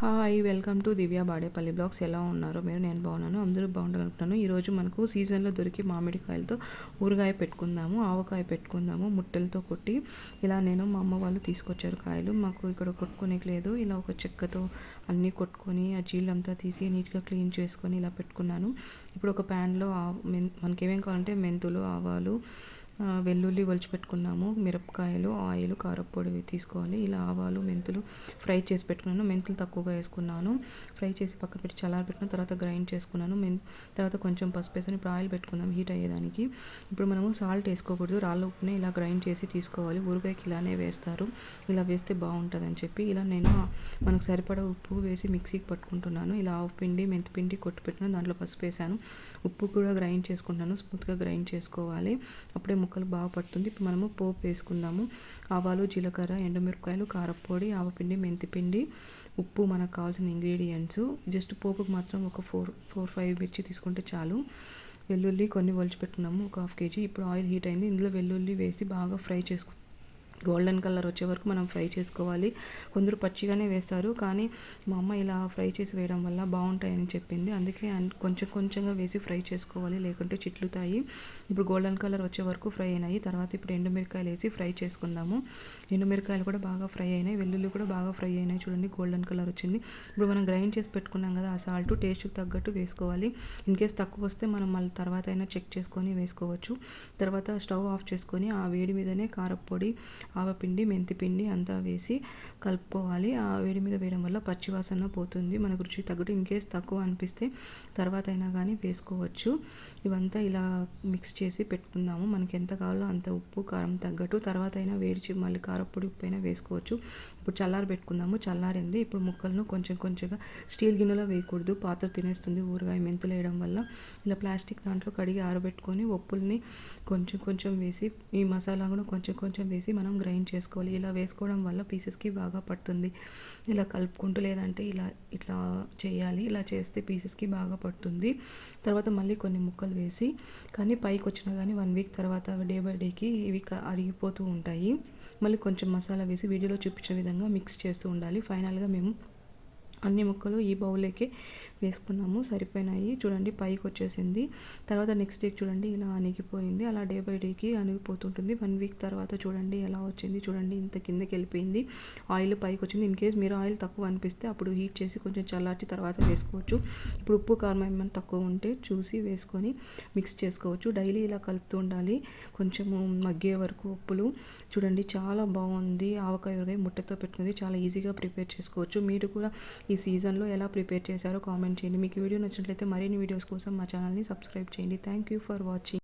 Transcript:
Hi welcome to Divya Badepalli blogs. ఎలా ఉన్నారో? మీరు? నేను బాగున్నాను. అందరూ బాగుండాలనుకుంటున్నాను. ఈరోజు మనకు సీజన్లో దొరికి మామిడికాయలతో ఊరగాయ పెట్టుకుందాము ఆవకాయ పెట్టుకుందాము ముట్టెలతో కొట్టి ఇలా నేను మా అమ్మ వాళ్ళు తీసుకొచ్చారు కాయలు. మాకు ఇక్కడ కొట్టుకునేకి లేదు. ఇలా ఒక చెక్కతో అన్నీ కొట్టుకొని ఆ జీళ్ళంతా తీసి నీట్గా క్లీన్ చేసుకొని ఇలా పెట్టుకున్నాను. ఇప్పుడు ఒక ప్యాన్లో మనకి ఏమేం కావాలంటే మెంతులు ఆవాలు వెల్లుల్లి పెట్టుకున్నాము మిరపకాయలు ఆయిల్ కారపొడి తీసుకోవాలి. ఇలా ఆవాలు మెంతులు ఫ్రై చేసి పెట్టుకున్నాను. మెంతులు తక్కువగా వేసుకున్నాను. ఫ్రై చేసి పక్కన పెట్టి చల్లారి పెట్టిన తర్వాత గ్రైండ్ చేసుకున్నాను. మెన్ తర్వాత కొంచెం పసుపు వేసుకొని ఇప్పుడు ఆయిల్ పెట్టుకుందాం హీట్ అయ్యేదానికి. ఇప్పుడు మనము సాల్ట్ వేసుకోకూడదు. రాళ్ళ ఉప్పునే ఇలా గ్రైండ్ చేసి తీసుకోవాలి. ఊరగాయకి ఇలానే వేస్తారు. ఇలా వేస్తే బాగుంటుంది అని చెప్పి ఇలా నేను మనకు సరిపడా ఉప్పు వేసి మిక్సీకి పట్టుకుంటున్నాను. ఇలా ఆవు పిండి మెంతి పిండి కొట్టు పెట్టిన దాంట్లో పసుపు వేసాను. ఉప్పు కూడా గ్రైండ్ చేసుకుంటాను స్మూత్గా గ్రైండ్ చేసుకోవాలి. అప్పుడే ముక్కలు బాగా పడుతుంది ఇప్పుడు మనము పోపు వేసుకుందాము. ఆవాలు జీలకర్ర ఎండుమిరపకాయలు కారపొడి ఆవపిండి మెంతిపిండి ఉప్పు మనకు కావాల్సిన ఇంగ్రీడియంట్స్ జస్ట్ పోపుకు మాత్రం ఒక ఫోర్ ఫోర్ ఫైవ్ మిర్చి తీసుకుంటే చాలు. వెల్లుల్లి కొన్ని పెట్టుకున్నాము ఒక హాఫ్ కేజీ. ఇప్పుడు ఆయిల్ హీట్ అయింది. ఇందులో వెల్లుల్లి వేసి బాగా ఫ్రై చేసుకు గోల్డెన్ కలర్ వచ్చే వరకు మనం ఫ్రై చేసుకోవాలి. కొందరు పచ్చిగానే వేస్తారు కానీ మా అమ్మ ఇలా ఫ్రై చేసి వేయడం వల్ల బాగుంటాయని చెప్పింది. అందుకే కొంచెం కొంచెంగా వేసి ఫ్రై చేసుకోవాలి లేకుంటే చిట్లుతాయి. ఇప్పుడు గోల్డెన్ కలర్ వచ్చే వరకు ఫ్రై అయినాయి. తర్వాత ఇప్పుడు ఎండుమిరకాయలు వేసి ఫ్రై చేసుకుందాము. ఎండుమిరకాయలు కూడా బాగా ఫ్రై అయినాయి. వెల్లుల్లి కూడా బాగా ఫ్రై అయినాయి. చూడండి గోల్డెన్ కలర్ వచ్చింది. ఇప్పుడు మనం గ్రైండ్ చేసి పెట్టుకున్నాం కదా ఆ సాల్ట్ టేస్ట్కి తగ్గట్టు వేసుకోవాలి. ఇన్ కేస్ తక్కువ వస్తే మనం మళ్ళీ తర్వాత అయినా చెక్ చేసుకొని వేసుకోవచ్చు. తర్వాత స్టవ్ ఆఫ్ చేసుకొని ఆ వేడి మీదనే కారపొడి ఆవపిండి మెంతిపిండి అంతా వేసి కలుపుకోవాలి. ఆ వేడి మీద వేయడం వల్ల పచ్చివాసన పోతుంది. మనకు రుచి తగ్గట్టు ఇంకేస్ తక్కువ అనిపిస్తే తర్వాత అయినా కానీ వేసుకోవచ్చు. ఇవంతా ఇలా మిక్స్ చేసి పెట్టుకుందాము. మనకి ఎంత కావాలో అంత ఉప్పు కారం తగ్గట్టు తర్వాత అయినా వేడి మళ్ళీ కారపొడి ఉప్పు అయినా వేసుకోవచ్చు. ఇప్పుడు చల్లారి పెట్టుకుందాము. చల్లారింది. ఇప్పుడు ముక్కలను కొంచెం కొంచెంగా స్టీల్ గిన్నెలో వేయకూడదు. పాత్ర తినేస్తుంది ఊరగాయ మెంతులు వేయడం వల్ల. ఇలా ప్లాస్టిక్ దాంట్లో కడిగి ఆరబెట్టుకొని ఉప్పుల్ని కొంచెం కొంచెం వేసి ఈ మసాలా కూడా కొంచెం కొంచెం వేసి మనం గ్రైండ్ చేసుకోవాలి. ఇలా వేసుకోవడం వల్ల పీసెస్కి బాగా పడుతుంది. ఇలా కలుపుకుంటూ లేదంటే ఇలా ఇట్లా చేయాలి. ఇలా చేస్తే పీసెస్కి బాగా పడుతుంది. తర్వాత మళ్ళీ కొన్ని ముక్కలు వేసి కానీ పైకి వచ్చినా కానీ వన్ వీక్ తర్వాత డే బై డేకి ఇవి అరిగిపోతూ ఉంటాయి. మళ్ళీ కొంచెం మసాలా వేసి వీడియోలో చూపించిన విధంగా మిక్స్ చేస్తూ ఉండాలి. ఫైనల్గా మేము అన్ని ముక్కలు ఈ బౌల్లోకి వేసుకున్నాము. సరిపోయినాయి. చూడండి పైకి వచ్చేసింది. తర్వాత నెక్స్ట్ డేకి చూడండి ఇలా అణిగిపోయింది. అలా డే బై డేకి అణిగిపోతుంటుంది. వన్ వీక్ తర్వాత చూడండి ఎలా వచ్చింది. చూడండి ఇంత కిందకి వెళ్ళిపోయింది. ఆయిల్ పైకి వచ్చింది. ఇన్ కేస్ మీరు ఆయిల్ తక్కువ అనిపిస్తే అప్పుడు హీట్ చేసి కొంచెం చల్లార్చి తర్వాత వేసుకోవచ్చు. ఇప్పుడు ఉప్పు కారం ఏమైనా తక్కువ ఉంటే చూసి వేసుకొని మిక్స్ చేసుకోవచ్చు. డైలీ ఇలా కలుపుతూ ఉండాలి. కొంచెము మగ్గే వరకు ఉప్పులు. చూడండి చాలా బాగుంది. ఆవకాయ ముట్టతో పెట్టుకుంది. చాలా ఈజీగా ప్రిపేర్ చేసుకోవచ్చు. మీరు కూడా ఈ సీజన్లో ఎలా ప్రిపేర్ చేశారో కామెంట్ చేయండి. మీకు వీడియో నచ్చినట్లయితే మరిన్ని వీడియోస్ కోసం మా ఛానల్ని సబ్స్క్రైబ్ చేయండి. Thank you for watching.